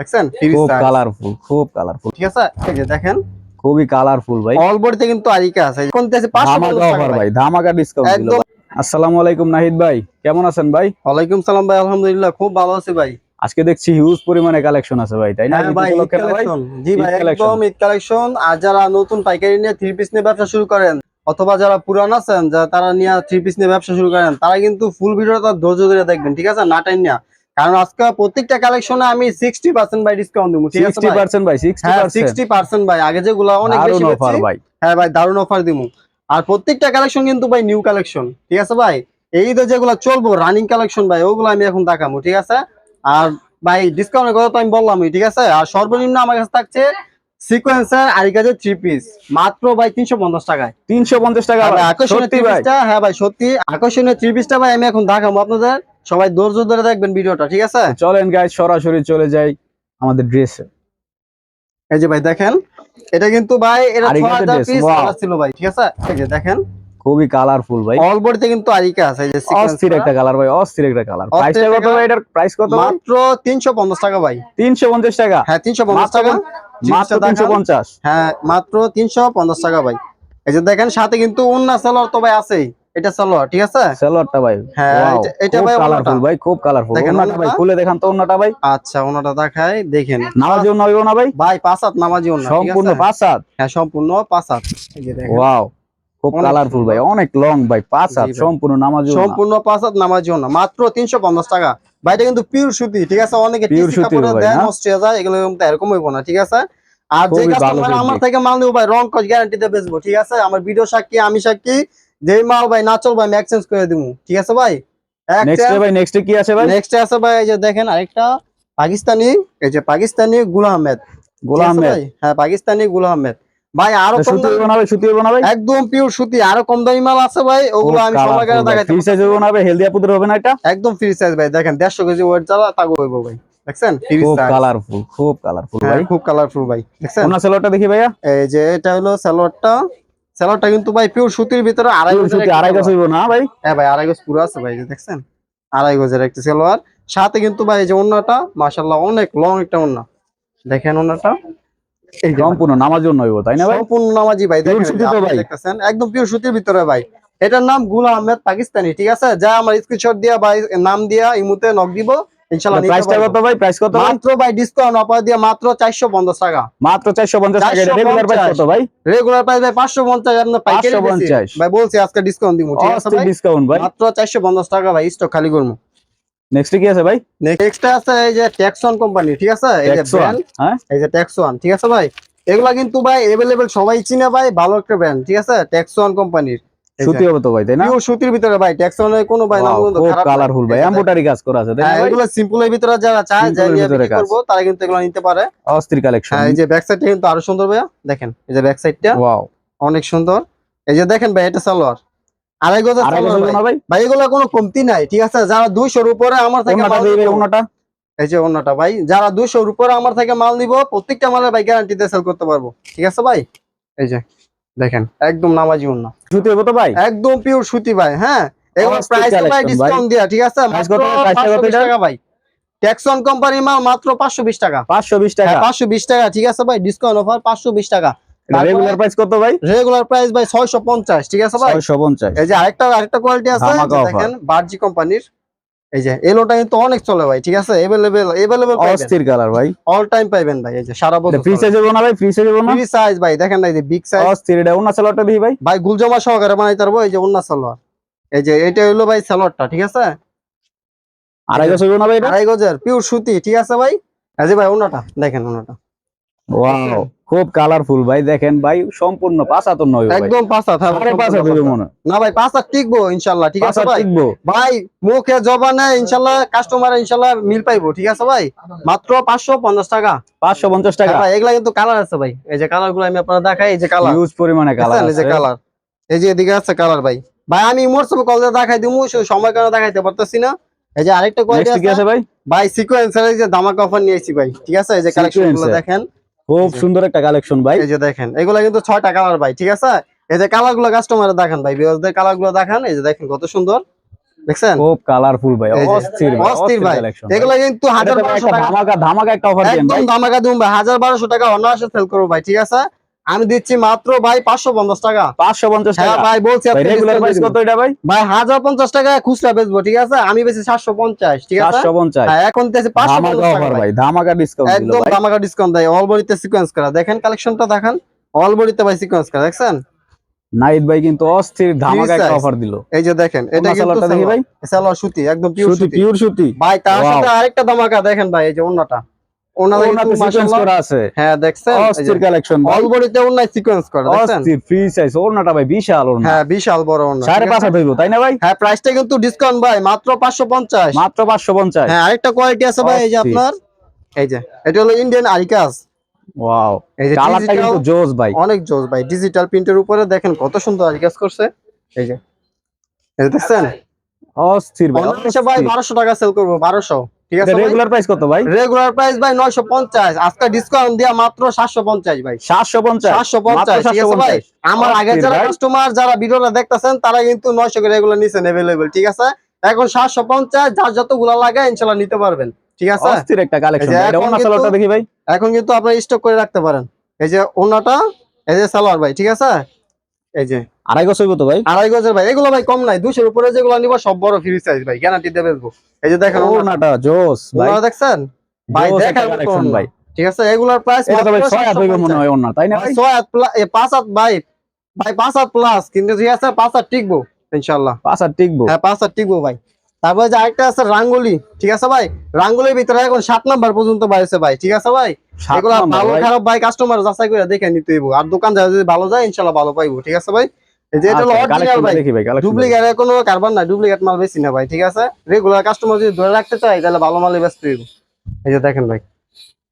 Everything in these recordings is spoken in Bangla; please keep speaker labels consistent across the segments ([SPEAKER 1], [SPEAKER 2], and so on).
[SPEAKER 1] দেখছেন?
[SPEAKER 2] খুব কালারফুল খুব কালারফুল
[SPEAKER 1] ঠিক আছে? এই যে দেখেন।
[SPEAKER 2] খুবই কালারফুল ভাই।
[SPEAKER 1] অল বডিতে কিন্তু আরিকা আছে। 550 টাকা ভাই।
[SPEAKER 2] ধামাকা ডিসকাউন্ট দিল আসসালামু আলাইকুম নাহিদ ভাই কেমন আছেন ভাই?
[SPEAKER 1] ওয়ালাইকুম সালাম ভাই আলহামদুলিল্লাহ খুব ভালো আছি ভাই।
[SPEAKER 2] আজকে দেখছি হিউজ পরিমাণে কালেকশন আছে ভাই তাই না?
[SPEAKER 1] হ্যাঁ
[SPEAKER 2] না
[SPEAKER 1] জি ভাই একদম ঈদ কালেকশন আর যারা নতুন পাইকারি নিয়ে থ্রি পিস নিয়ে ব্যবসা শুরু করেন অথবা যারা পুরান আছেন যা তারা নিয়ে থ্রি পিস নিয়ে ব্যবসা শুরু করেন তারা কিন্তু ফুল ভিডিওটা ধৈর্য ধরে দেখবেন ঠিক আছে? না টাইম নিয়ে। কারণ আজকে প্রত্যেকটা কালেকশনে আমি সিক্সটি পার্সেন্ট বাই ডিসকাউন্ট দেবো ঠিক আছে
[SPEAKER 2] সিক্সটি
[SPEAKER 1] ভাই?
[SPEAKER 2] পার্সেন্ট ভাই সিক্সটি
[SPEAKER 1] হ্যাঁ
[SPEAKER 2] পার্সেন্ট
[SPEAKER 1] সিক্সটি পার্সেন্ট ভাই। আগে যেগুলো অনেক বেশি
[SPEAKER 2] অফার ভাই।
[SPEAKER 1] হ্যাঁ ভাই দারুণ অফার দিমু আর প্রত্যেকটা কালেকশন কিন্তু ভাই নিউ কালেকশন ঠিক আছে ভাই? এই ঈদে যেগুলো চলবো রানিং কালেকশন ভাই ওগুলো আমি এখন দেখাবো ঠিক আছে? আর ভাই ডিসকাউন্টের কথা তো আমি বললামই ঠিক আছে? আর সর্বনিম্ন আমার কাছে থাকছে সিকোয়েন্সার আরিকাজের থ্রি পিস মাত্র ভাই তিনশো পঞ্চাশ টাকায়।
[SPEAKER 2] তিনশো পঞ্চাশ টাকা
[SPEAKER 1] আর
[SPEAKER 2] ভাই,
[SPEAKER 1] আকর্ষণীয় থ্রি পিসটা হ্যাঁ ভাই সত্যি আকর্ষণীয় থ্রি পিসটা ভাই আমি এখন দেখাবো আপনাদের। সবাই ধৈর্য ধরে দেখবেন ভিডিওটা ঠিক আছে?
[SPEAKER 2] চলেন গাইজ সরাসরি চলে যাই আমাদের ড্রেসে
[SPEAKER 1] এই যে ভাই দেখেন এটা কিন্তু ভাই এটা
[SPEAKER 2] আরিকাজের
[SPEAKER 1] ছয় হাজার
[SPEAKER 2] dress,
[SPEAKER 1] পিস
[SPEAKER 2] wow.
[SPEAKER 1] ছিল ভাই ঠিক আছে? এই যে দেখেন।
[SPEAKER 2] খুবই কালারফুল ভাই।
[SPEAKER 1] অল বডিতে কিন্তু আরিকা আছে এই যে
[SPEAKER 2] অস্থির একটা কালার ভাই অস্থির একটা কালার প্রাইসটা কত ভাই? এটার প্রাইস কত
[SPEAKER 1] মাত্র তিনশো পঞ্চাশ টাকা ভাই।
[SPEAKER 2] তিনশো পঞ্চাশ টাকা?
[SPEAKER 1] হ্যাঁ তিনশো পঞ্চাশ
[SPEAKER 2] মাত্র
[SPEAKER 1] টাকা।
[SPEAKER 2] মাত্র
[SPEAKER 1] জিনিসটা
[SPEAKER 2] তিনশো
[SPEAKER 1] দেখান।
[SPEAKER 2] পঞ্চাশ।
[SPEAKER 1] হ্যাঁ মাত্র তিনশো পঞ্চাশ টাকা ভাই। এই যে দেখেন সাথে কিন্তু উন্না সালোয়ার তো ভাই আছেই। এটা সালোয়ার ঠিক আছে?
[SPEAKER 2] সালোয়ারটা ভাই
[SPEAKER 1] হ্যাঁ, এটা- ভাই
[SPEAKER 2] কালারফুল ভাই খুব কালারফুল ওনাটা ভাই খুলে দেখান তো ওনাটা ভাই।
[SPEAKER 1] আচ্ছা ওনাটা দেখায় দেখেন।
[SPEAKER 2] নামাজি ওনা হইবো না ভাই?
[SPEAKER 1] ভাই পাঁচ হাত নামাজি ওনা
[SPEAKER 2] সম্পূর্ণ? পাঁচ হাত
[SPEAKER 1] হ্যাঁ সম্পূর্ণ পাঁচ হাত এই যে দেখেন।
[SPEAKER 2] ওয়াও খুব কালারফুল ভাই অনেক লং ভাই পাঁচ হাত সম্পূর্ণ নামাজি ওনা
[SPEAKER 1] সম্পূর্ণ পাঁচ হাত নামাজি ওনা মাত্র তিনশো পঞ্চাশ টাকা। ভাইটা কিন্তু পিওর সুতি ঠিক আছে? অনেকে
[SPEAKER 2] Pure
[SPEAKER 1] টিসি
[SPEAKER 2] সুতির
[SPEAKER 1] কাপড়ে
[SPEAKER 2] ভাই,
[SPEAKER 1] দেয়
[SPEAKER 2] না?
[SPEAKER 1] যায় এগুলো এরকম হইব না ঠিক আছে? আর যে কাস্টমার আমার থেকে মাল নেব ভাই রং কস গ্যারান্টিতে বেচবো ঠিক আছে? আমার ভিডিও সাক্ষী আমি সাক্ষী যেই মাল ভাই না চলবে আমি এক্সচেঞ্জ করে দিব ঠিক আছে ভাই?
[SPEAKER 2] নেক্সট ভাই নেক্সট কি আছে ভাই?
[SPEAKER 1] নেক্সট আছে ভাই এই যে দেখেন আরেকটা পাকিস্তানি এই যে পাকিস্তানি গুল আহমেদ।
[SPEAKER 2] গোলাম আহমেদ।
[SPEAKER 1] ভাই? হ্যাঁ পাকিস্তানি আহমেদ। ভাই আরও কম দামি-
[SPEAKER 2] হইবো সুতি হইবো
[SPEAKER 1] একদম পিওর সুতি আরও কম দামি মাল আছে ভাই ওগুলো আমি সবার কাছে দেখাইতে
[SPEAKER 2] ফ্রি সাইজ হইবো হেলদি আপুদের হবে না এটা?
[SPEAKER 1] একদম ফ্রি সাইজ ভাই দেখেন কেজি ওয়েট চালা তাগো হইব ভাই। দেখছেন? ফ্রি
[SPEAKER 2] খুব কালারফুল খুব কালারফুল ভাই।
[SPEAKER 1] খুব কালারফুল ভাই। দেখছেন?
[SPEAKER 2] ওনা সালোয়ারটা দেখি ভাইয়া?
[SPEAKER 1] এই যে এটা হলো সালোয়ারটা সালোয়ারটা কিন্তু ভাই পিওর সুতির ভিতরে আড়াই গজের
[SPEAKER 2] সুতি আড়াই
[SPEAKER 1] সালোয়ার।
[SPEAKER 2] হইবো না ভাই?
[SPEAKER 1] হ্যাঁ ভাই আড়াই গজ পুরো আছে ভাই দেখছেন? আড়াই গজের একটা সালোয়ার সাথে কিন্তু ভাই এই যে ওন্নাটা মাশাআল্লাহ অনেক লং একটা ওন্না। দেখেন ওন্নাটা। এই
[SPEAKER 2] সম্পূর্ণ নামাজ জন্য হইবো তাই না ভাই?
[SPEAKER 1] সম্পূর্ণ নামাজি ভাই দেখেন
[SPEAKER 2] সুতিতে
[SPEAKER 1] আপনি
[SPEAKER 2] ভাই?
[SPEAKER 1] দেখতেছেন? একদম পিওর সুতির ভিতরে ভাই। এটার নামগুলা আহমেদ পাকিস্তানি ঠিক আছে? যা আমার স্ক্রিনশট দিয়া ভাই নাম দিয়া ইমুতে নক দিব। ইনশাআল্লাহ নিতে
[SPEAKER 2] প্রাইসটা কত
[SPEAKER 1] পারবো।
[SPEAKER 2] ভাই প্রাইস কত ভাই
[SPEAKER 1] মাত্র ভাই ডিসকাউন্ট অফার দিয়া মাত্র 450 টাকা
[SPEAKER 2] মাত্র 450 টাকা এটা রেগুলার প্রাইস
[SPEAKER 1] 450
[SPEAKER 2] কত ভাই
[SPEAKER 1] রেগুলার প্রাইস ভাই 550 আপনার পাইকারি বেশি
[SPEAKER 2] 550
[SPEAKER 1] ভাই বলছি আজকে ডিসকাউন্ট দিব ঠিক আছে
[SPEAKER 2] অস্থির
[SPEAKER 1] ভাই
[SPEAKER 2] ডিসকাউন্ট ভাই
[SPEAKER 1] মাত্র 450 টাকা ভাই স্টক খালি করব
[SPEAKER 2] নেক্সট কি আছে ভাই
[SPEAKER 1] নেক্সট আছে এই যে ট্যাক্সন কোম্পানি ঠিক আছে এই যে
[SPEAKER 2] Texon,
[SPEAKER 1] ব্র্যান্ড
[SPEAKER 2] হ্যাঁ
[SPEAKER 1] এই যে ট্যাক্সন ঠিক আছে ভাই এগুলা কিন্তু ভাই अवेलेबल সবাই চিনে ভাই ভালো একটা ব্র্যান্ড ঠিক আছে ট্যাক্সন কোম্পানির
[SPEAKER 2] সুতি হবে তো ভাই তাই না?
[SPEAKER 1] পিওর সুতির ভিতরে ভাই ট্যাক্সনের কোনো ভাই
[SPEAKER 2] খুব
[SPEAKER 1] খারাপ
[SPEAKER 2] কালারফুল ভাই এমব্রয়ডারি কাজ করা আছে তাই না
[SPEAKER 1] হ্যাঁ
[SPEAKER 2] ভাই?
[SPEAKER 1] এগুলো সিম্পলের ভিতরে যারা চায়
[SPEAKER 2] এর
[SPEAKER 1] বিক্রি
[SPEAKER 2] কাজ।
[SPEAKER 1] করব তারা কিন্তু এগুলো নিতে পারে।
[SPEAKER 2] অস্থির কালেকশন
[SPEAKER 1] হ্যাঁ এই যে ব্যাক সাইডটা কিন্তু আরও সুন্দর ভাইয়া। দেখেন এই যে ব্যাক সাইডটা
[SPEAKER 2] ওয়াও
[SPEAKER 1] অনেক সুন্দর। এই যে দেখেন ভাই এটা সালোয়ার। আড়াই
[SPEAKER 2] আড়াই
[SPEAKER 1] সালোয়ার ভাই।
[SPEAKER 2] ভাই?
[SPEAKER 1] ভাই এগুলো কোনো কমতি নাই ঠিক আছে? যারা দুইশোর উপরে আমার থেকে
[SPEAKER 2] ওনাটা ভাই ওনাটা
[SPEAKER 1] এই যে অন্যটা ভাই যারা দুইশোর উপরে আমার থেকে মাল নিব প্রত্যেকটা মালের ভাই গ্যারান্টিতে সেল করতে পারব। ঠিক আছে ভাই? এই যে। দেখেন একদম নামাজি অন্য
[SPEAKER 2] সুতি হবে তো ভাই?
[SPEAKER 1] একদম পিওর সুতি ভাই হ্যাঁ? এগুলো প্রাইস ভাই। ডিসকাউন্ট দিয়া ঠিক আছে? টাকা ভাই। ট্যাক্সন কোম্পানির মাল মাত্র 520 টাকা।
[SPEAKER 2] 520 টাকা।
[SPEAKER 1] হ্যাঁ 520 টাকা ঠিক আছে ভাই? ডিসকাউন্ট অফার 520 টাকা।
[SPEAKER 2] রেগুলার প্রাইস কত ভাই?
[SPEAKER 1] রেগুলার প্রাইস ভাই 650 ঠিক আছে ভাই?
[SPEAKER 2] 650
[SPEAKER 1] এই যে আরেকটা আরেকটা কোয়ালিটি আছে দেখেন বার্জি কোম্পানির এই যে এলোটা কিন্তু অনেক চলে ভাই ঠিক আছে अवेलेबल अवेलेबल পাবেন
[SPEAKER 2] অস্থির কালার ভাই
[SPEAKER 1] অল টাইম পাবেন ভাই এই যে সারা বছর
[SPEAKER 2] ফ্রি সাইজ হবে না ভাই ফ্রি সাইজ হবে না
[SPEAKER 1] ফ্রি সাইজ ভাই দেখেন না এই যে বিগ সাইজ
[SPEAKER 2] অস্থির এটা ওনা সালোয়ারটা দিই ভাই
[SPEAKER 1] ভাই গুলজমা সহকারে বানাইতে পারবো এই যে অন্য সালোয়ার এই যে এটা হলো ভাই সালোয়ারটা ঠিক আছে
[SPEAKER 2] আড়াই গজ হইবো না ভাই এটা
[SPEAKER 1] আড়াই গজের পিওর সুতি ঠিক আছে ভাই এই যে ভাই অন্যটা দেখেন অন্যটা
[SPEAKER 2] ওয়াও খুব কালারফুল ভাই। দেখেন ভাই সম্পূর্ণ পাঁচ হাতর নয়
[SPEAKER 1] একদম পাঁচ
[SPEAKER 2] সাড়ে পাঁচ হইবে মনে
[SPEAKER 1] না ভাই পাঁচ টিকবো ইনশাল্লাহ ঠিক আছে ভাই?
[SPEAKER 2] টিকবো।
[SPEAKER 1] ভাই মুখে জবানে ইনশাল্লাহ কাস্টমার ইনশাল্লাহ মিল পাইবো ঠিক আছে ভাই? মাত্র পাঁচশো পঞ্চাশ টাকা।
[SPEAKER 2] পাঁচশো পঞ্চাশ টাকা।
[SPEAKER 1] হ্যাঁ ভাই এগুলা কিন্তু কালার আছে ভাই। এই যে কালারগুলো আমি আপনারা দেখাই এই যে কালার
[SPEAKER 2] হিউজ পরিমাণে কালার
[SPEAKER 1] এই যে কালার এই যে এদিকে আছে কালার ভাই। ভাই আমি মোটসব কল দেখাই দিমু সময় কারণে দেখাইতে পারতেছি না। এই যে আরেকটা কোয়ালিটি আছে?
[SPEAKER 2] আছে ভাই?
[SPEAKER 1] ভাই সিকোয়েন্সার এই যে দামাকা অফার নিয়েছি ভাই ঠিক আছে? এই যে কালেকশনগুলো
[SPEAKER 2] Sequencer।
[SPEAKER 1] দেখেন।
[SPEAKER 2] খুব সুন্দর একটা কালেকশন ভাই।
[SPEAKER 1] এই যে দেখেন এগুলা কিন্তু ছয়টা কালার ভাই ঠিক আছে? এই যে কালারগুলো কাস্টমার দেখেন ভাই বিয়ারদের কালারগুলো দেখেন এই যে দেখেন কত সুন্দর দেখছেন?
[SPEAKER 2] খুব কালারফুল ভাই অস্থির
[SPEAKER 1] অস্থির ভাই। এগুলো কিন্তু হাজার বারোশো টাকা
[SPEAKER 2] ধামাকা ধামাকা একটা অফার দেন
[SPEAKER 1] একদম ধামাকা দিন ভাই হাজার বারোশো টাকা অনায়াসে সেল করব ভাই ঠিক আছে? আমি দিচ্ছি মাত্র ভাই পাঁচশো পঞ্চাশ টাকা।
[SPEAKER 2] 550
[SPEAKER 1] হ্যাঁ
[SPEAKER 2] টাকা?
[SPEAKER 1] ভাই বলছি
[SPEAKER 2] ভাই কত এটা ভাই?
[SPEAKER 1] ভাই হাজার পঞ্চাশ টাকা খুচরা বেচবো ঠিক আছে? আমি বেশি সাতশো পঞ্চাশ ঠিক আছে?
[SPEAKER 2] 450
[SPEAKER 1] হ্যাঁ এখন পাঁচশো
[SPEAKER 2] ধামাকা
[SPEAKER 1] পঞ্চাশ ভাই।
[SPEAKER 2] ডিসকাউন্ট
[SPEAKER 1] একদম
[SPEAKER 2] ভাই।
[SPEAKER 1] ধামাকা ডিসকাউন্ট দেয় অলবড়িতে সিকোয়েন্স করা। দেখেন কালেকশনটা দেখেন অল বডিতে ভাই সিকোয়েন্স করা দেখছেন?
[SPEAKER 2] নাইট ভাই কিন্তু অস্থির ধামাকা একটা অফার দিল।
[SPEAKER 1] এই যে দেখেন এটা
[SPEAKER 2] এটা
[SPEAKER 1] কিন্তু
[SPEAKER 2] ভাই।
[SPEAKER 1] সালোয়ার সুতি একদম পিওর
[SPEAKER 2] সুতি
[SPEAKER 1] সুতি।
[SPEAKER 2] পিওর সুতি।
[SPEAKER 1] ভাই তার সাথে আরেকটা ধামাকা দেখেন ভাই এই যে ওন্নাটা
[SPEAKER 2] করা আছে।
[SPEAKER 1] হ্যাঁ দেখছেন?
[SPEAKER 2] অস্থির কালেকশন
[SPEAKER 1] অল বডিতে ওন্নায় সিকোয়েন্স করা দেখছেন?
[SPEAKER 2] অস্থির ফ্রি সাইজ ওনাটা ভাই বিশাল ওনা
[SPEAKER 1] হ্যাঁ বিশাল বড় ওন্না
[SPEAKER 2] সাড়ে
[SPEAKER 1] ঠিক
[SPEAKER 2] পাঁচ
[SPEAKER 1] আছে?
[SPEAKER 2] হাত হইব তাই না ভাই?
[SPEAKER 1] হ্যাঁ প্রাইসটা কিন্তু ডিসকাউন্ট ভাই মাত্র পাঁচশো পঞ্চাশ।
[SPEAKER 2] মাত্র পাঁচশো পঞ্চাশ।
[SPEAKER 1] হ্যাঁ আরেকটা কোয়ালিটি আছে ভাই এই যে আপনার। এই যে এটা হলো ইন্ডিয়ান আরিকাস
[SPEAKER 2] ওয়াও
[SPEAKER 1] এই যে
[SPEAKER 2] কালারটা কিন্তু জোস ভাই।
[SPEAKER 1] অনেক জোস ভাই ডিজিটাল প্রিন্টের উপরে দেখেন কত সুন্দর আরিকাস করছে। এই যে এই দেখছেন?
[SPEAKER 2] অস্থির ভাই
[SPEAKER 1] অনায়াসে ভাই বারোশো টাকা সেল করব বারোশো। ঠিক আছে
[SPEAKER 2] রেগুলার প্রাইস কত ভাই?
[SPEAKER 1] রেগুলার প্রাইস ভাই নয়শো পঞ্চাশ। আজকে ডিসকাউন্ট দিয়া মাত্র সাতশো পঞ্চাশ ভাই।
[SPEAKER 2] সাতশো পঞ্চাশ?
[SPEAKER 1] সাতশো পঞ্চাশ ঠিক আছে ভাই? আমার আগে যারা কাস্টমার যারা ভিডিওটা দেখতেছেন তারা কিন্তু করে নিছেন অ্যাভেলেবেল ঠিক আছে? এখন সাতশো পঞ্চাশ যার যতগুলো লাগে নিতে পারবেন ঠিক আছে?
[SPEAKER 2] অস্থির একটা কালেকশন এটা ওনা সালোয়ারটা দেখি ভাই।
[SPEAKER 1] এখন কিন্তু আপনারা স্টক করে রাখতে পারেন। এই যে ওনাটা এই যে সালোয়ার ভাই ঠিক আছে? এই যে
[SPEAKER 2] আড়াই গজ হইব তো ভাই?
[SPEAKER 1] আড়াই গজের ভাই এগুলো ভাই কম নাই। দুশোর উপরে যেগুলো নিব সব বড় ফ্রি সাইজ ভাই গ্যারান্টি দেবে এই যে দেখেন ওনাটা
[SPEAKER 2] জোস ভাই।
[SPEAKER 1] দেখছেন? ভাই দেখার
[SPEAKER 2] ভাই।
[SPEAKER 1] ঠিক আছে এগুলোর প্রাইস
[SPEAKER 2] হাত হইব মনে হয় ওনা তাই না ভাই?
[SPEAKER 1] ছয় হাত প্লাস পাঁচ হাত ভাই। ভাই পাঁচ হাত প্লাস কিন্তু ঠিক আছে পাঁচ হাত টিকবো ইনশাল্লাহ
[SPEAKER 2] পাঁচ হাত টিকবো?
[SPEAKER 1] হ্যাঁ পাঁচ হাত টিকবো ভাই। তারপরে যে আরেকটা আছে রাঙ্গুলি ঠিক আছে ভাই? রাঙ্গুলির ভিতরে এখন সাত নাম্বার পর্যন্ত বাইছে ভাই ঠিক আছে ভাই? এগুলো ভালো খারাপ ভাই কাস্টমার যাচাই করে দেখে নিতে হইব। আর দোকান যদি ভালো যায় ইনশাল্লাহ ভালো পাইবো ঠিক আছে ভাই? এই যে এটা হলো
[SPEAKER 2] আচ্ছা,
[SPEAKER 1] অরিজিনাল ভাই।
[SPEAKER 2] দেখি ভাই কালেকশন
[SPEAKER 1] কোনো কারবার না ডুপ্লিকেট মাল বেশি না ভাই ঠিক আছে? রেগুলার কাস্টমার যদি ধরে রাখতে চাই তাহলে ভালো মালই ব্যস্ত হইব এই যে দেখেন ভাই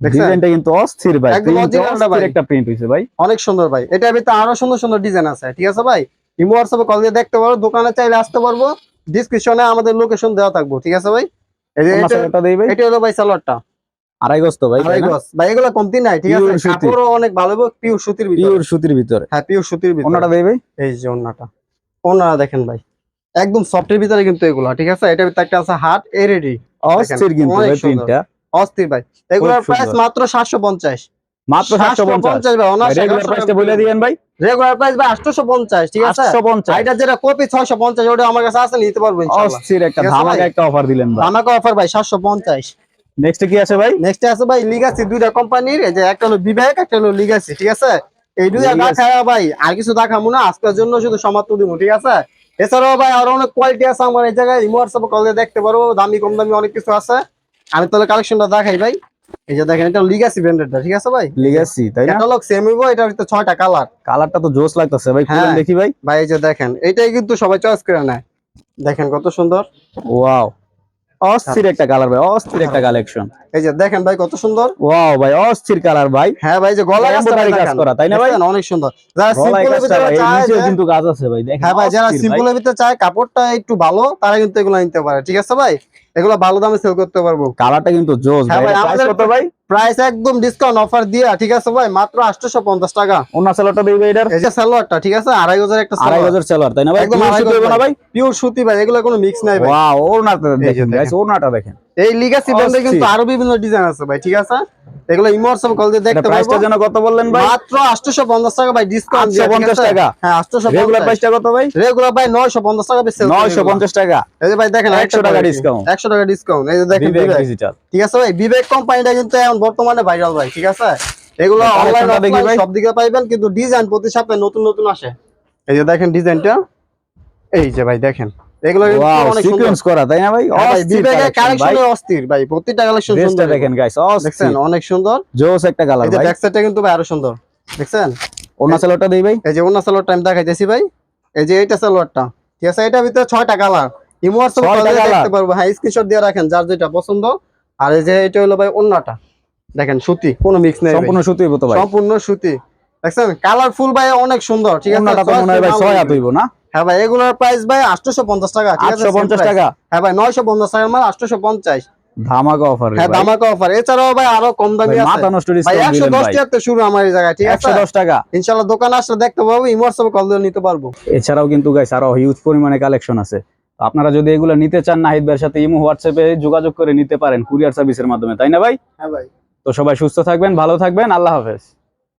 [SPEAKER 2] ডিজাইনটা কিন্তু অস্থির ভাই
[SPEAKER 1] একদম
[SPEAKER 2] Print
[SPEAKER 1] original টা
[SPEAKER 2] অস্থির
[SPEAKER 1] ভাই।
[SPEAKER 2] একটা প্রিন্ট হইছে ভাই।
[SPEAKER 1] অনেক সুন্দর ভাই ভিতরে আরও সুন্দর সুন্দর ডিজাইন আছে ঠিক আছে ভাই? ইমো হোয়াটসঅ্যাপে কল দিয়ে দেখতে পারো দোকানে চাইলে আসতে পারব। ডিসক্রিপশনে আমাদের লোকেশন দেওয়া থাকব ঠিক আছে ভাই? এই যে এটা-
[SPEAKER 2] সালোয়ারটা ভাই?
[SPEAKER 1] এটা হলো ভাই সালোয়ারটা
[SPEAKER 2] আড়াই গজ তো ভাই
[SPEAKER 1] আড়াই গজ। ভাই এগুলো কমতি নাই ঠিক আছে? কাপড়ও অনেক ভালো পিওর সুতির ভিতরে।
[SPEAKER 2] পিওর সুতির ভিতরে।
[SPEAKER 1] হ্যাঁ পিওর সুতির ভিতরে।
[SPEAKER 2] ওনাটা দেই ভাই।
[SPEAKER 1] এই যে ওন্নাটা ওন্নাটা দেখেন ভাই। একদম সফটের ভিতরে কিন্তু এগুলো ঠিক আছে? এটার ভিতরে একটা আছে হাট এ
[SPEAKER 2] অস্থির কিন্তু ভাই প্রিন্টটা
[SPEAKER 1] অস্থির ভাই। এগুলোর প্রাইস মাত্র সাতশো পঞ্চাশ।
[SPEAKER 2] মাত্র 750
[SPEAKER 1] ভাই অনায়াসে
[SPEAKER 2] রেগুলার প্রাইসটা বলে দিবেন ভাই।
[SPEAKER 1] রেগুলার প্রাইস ভাই পঞ্চাশ ঠিক আছে?
[SPEAKER 2] 850
[SPEAKER 1] এটা যেটা কপি ছয়শো পঞ্চাশ ওটা আমার কাছে আছে নিতে
[SPEAKER 2] অস্থির একটা ধামাকা একটা অফার দিলেন ভাই।
[SPEAKER 1] অফার ভাই সাতশো পঞ্চাশ।
[SPEAKER 2] নেক্সট কি আছে ভাই?
[SPEAKER 1] নেক্সট আছে ভাই লিগাসি দুইটা কোম্পানির এই যে একটা হলো বিবেক একটা হলো লিগাসি ঠিক আছে? এই দুইটা। দেখা ভাই আর কিছু দেখাবো না আজকের জন্য শুধু সমাপ্ত দিব ঠিক আছে? এছাড়াও ভাই আরও অনেক কোয়ালিটি আছে আমার এই জায়গায় হোয়াটসঅ্যাপে কল দিয়ে দেখতে পারব দামি কম দামি অনেক কিছু আছে। আমি তাহলে কালেকশনটা দেখাই ভাই। এই যে দেখেন এটা লিগাসি ব্র্যান্ডেডটা ঠিক আছে ভাই?
[SPEAKER 2] লিগ্যাসি তাই না?
[SPEAKER 1] ক্যাটালগ সেম হইবো এটার ভিতরে ছয়টা কালার
[SPEAKER 2] কালারটা তো জোস লাগতেছে ভাই খুলেন
[SPEAKER 1] হ্যাঁ।
[SPEAKER 2] দেখি ভাই।
[SPEAKER 1] ভাই এই যে দেখেন এটাই কিন্তু সবাই চয়েস করে নেয়। দেখেন কত সুন্দর।
[SPEAKER 2] ওয়াও অস্থির একটা কালার ভাই অস্থির একটা কালেকশন
[SPEAKER 1] এই যে দেখেন ভাই কত সুন্দর।
[SPEAKER 2] ওয়াও ভাই অস্থির কালার ভাই।
[SPEAKER 1] হ্যাঁ ভাই যে গলা
[SPEAKER 2] গাছটা কাজ করা, তাই না ভাই?
[SPEAKER 1] অনেক সুন্দর। যারা সিম্পলের ভিতরে চায়
[SPEAKER 2] কিন্তু কাজ আছে ভাই দেখেন
[SPEAKER 1] হ্যাঁ ভাই যারা। সিম্পলের ভিতরে চায় কাপড়টা একটু ভালো তারা কিন্তু এগুলো নিতে পারে ঠিক আছে ভাই? এগুলো ভালো দামে সেল করতে পারব।
[SPEAKER 2] কালারটা কিন্তু জোস
[SPEAKER 1] হ্যাঁ
[SPEAKER 2] ভাই কত ভাই?
[SPEAKER 1] প্রাইস একদম ডিসকাউন্ট অফার দিয়া ঠিক আছে ভাই? মাত্র আটশোশো পঞ্চাশ টাকা।
[SPEAKER 2] ওনা দিই ভাই এটার
[SPEAKER 1] এই যে সালোয়ারটা ঠিক আছে? আড়াই হাজার একটা
[SPEAKER 2] আড়াই গজের সালোয়ার তাই না ভাই?
[SPEAKER 1] একদম
[SPEAKER 2] সুতি
[SPEAKER 1] গজ
[SPEAKER 2] না ভাই?
[SPEAKER 1] পিওর সুতি ভাই এগুলো কোনো মিক্স নাই ভাই।
[SPEAKER 2] ওয়াও ওনাটা দেখেন। গাইস ওনাটা দেখেন।
[SPEAKER 1] এই লিগাসি ব্র্যান্ডে কিন্তু আরও বিভিন্ন ডিজাইন আছে ভাই ঠিক আছে? এগুলো ইমোর্সব কল দিয়ে দেখতে
[SPEAKER 2] প্রাইসটা
[SPEAKER 1] পারব।
[SPEAKER 2] যেন কত বললেন ভাই?
[SPEAKER 1] মাত্র আটশোশো পঞ্চাশ টাকা ভাই ডিসকাউন্ট
[SPEAKER 2] 850 টাকা?
[SPEAKER 1] হ্যাঁ আটশোশো
[SPEAKER 2] রেগুলার প্রাইসটা কত ভাই?
[SPEAKER 1] রেগুলার ভাই নয়শো পঞ্চাশ টাকা বেশি
[SPEAKER 2] নয়শো পঞ্চাশ টাকা।
[SPEAKER 1] এই যে ভাই দেখেন
[SPEAKER 2] 100 টাকা discount।
[SPEAKER 1] একশো টাকা ডিসকাউন্ট এই যে দেখেন।
[SPEAKER 2] ডিজিটাল
[SPEAKER 1] ঠিক আছে ভাই? বিবেক কোম্পানিটা কিন্তু এখন বর্তমানে ভাইরাল ভাই ঠিক আছে? এগুলো অনলাইন
[SPEAKER 2] দেখি ভাই।
[SPEAKER 1] সব দিকে পাইবেন কিন্তু ডিজাইন প্রতি সপ্তাহে নতুন নতুন আসে। এই যে দেখেন ডিজাইনটা এই যে ভাই দেখেন। এগুলো অনেক সুন্দর।
[SPEAKER 2] সিকোয়েন্স করা তাই না ভাই?
[SPEAKER 1] হ্যাঁ ভাই, বিবেকের কালেকশন অস্থির ভাই। প্রতিটা কালেকশন সুন্দর
[SPEAKER 2] দেখেন গাইস অস্থির।
[SPEAKER 1] অনেক সুন্দর।
[SPEAKER 2] জোস একটা কালার ভাই
[SPEAKER 1] এই যে ব্যাক সাইডটা কিন্তু ভাই আরও সুন্দর। দেখছেন?
[SPEAKER 2] ওনা সালোয়ারটা দেই ভাই।
[SPEAKER 1] এই যে অন্য সালোয়ার টাইম দেখাইতেছি ভাই। এই যে এইটা সালোয়ারটা। ঠিক আছে এটার ভিতরে ছয়টা কালার ইমোয়ার সব দেখতে পারব। হ্যাঁ স্ক্রিনশট দিয়ে রাখেন যার যেটা পছন্দ। আর এই যে এটা হলো ভাই অন্যটা দেখেন সুতি কোনো মিক্স নেই
[SPEAKER 2] সম্পূর্ণ সুতি হইবো তো ভাই?
[SPEAKER 1] সম্পূর্ণ সুতি। দেখছেন? কালারফুল ভাই অনেক সুন্দর ঠিক আছে?
[SPEAKER 2] ওনাটা তো মনে হয় ভাই ছয় হাত হইবো না?
[SPEAKER 1] হ্যাঁ ভাই এগুলোর প্রাইস ভাই আটশোশো পঞ্চাশ টাকা ঠিক আছে?
[SPEAKER 2] আটশো পঞ্চাশ
[SPEAKER 1] same price।
[SPEAKER 2] টাকা?
[SPEAKER 1] হ্যাঁ ভাই নয়শো পঞ্চাশ টাকার মাল আটশোশো পঞ্চাশ।
[SPEAKER 2] ধামাকা অফার
[SPEAKER 1] হ্যাঁ দামাকা অফার এছাড়াও ভাই আরও কম দামি আছে।
[SPEAKER 2] মাথা নষ্ট
[SPEAKER 1] ভাই
[SPEAKER 2] ডিসকাউন্ট
[SPEAKER 1] একশো
[SPEAKER 2] দিলেন
[SPEAKER 1] দশ
[SPEAKER 2] ভাই
[SPEAKER 1] টাকা শুরু আমার এই জায়গায় ঠিক আছে?
[SPEAKER 2] একশো দশ টাকা।
[SPEAKER 1] ইনশাল্লাহ দোকান আসলে দেখতে পাবো ইমোয়ার সব কল দিয়ে নিতে পারব।
[SPEAKER 2] এছাড়াও কিন্তু গাইস আরও হিউজ পরিমাণে কালেকশন আছে। আপনারা যদি এগুলো নিতে চান নাহিদ ভাইয়ের সাথে ইমো হোয়াটসঅ্যাপে যোগাযোগ করে নিতে পারেন কুরিয়ার সার্ভিসের মাধ্যমে তাই না ভাই?
[SPEAKER 1] হ্যাঁ ভাই।
[SPEAKER 2] তো সবাই সুস্থ থাকবেন ভালো থাকবেন আল্লাহ হাফেজ।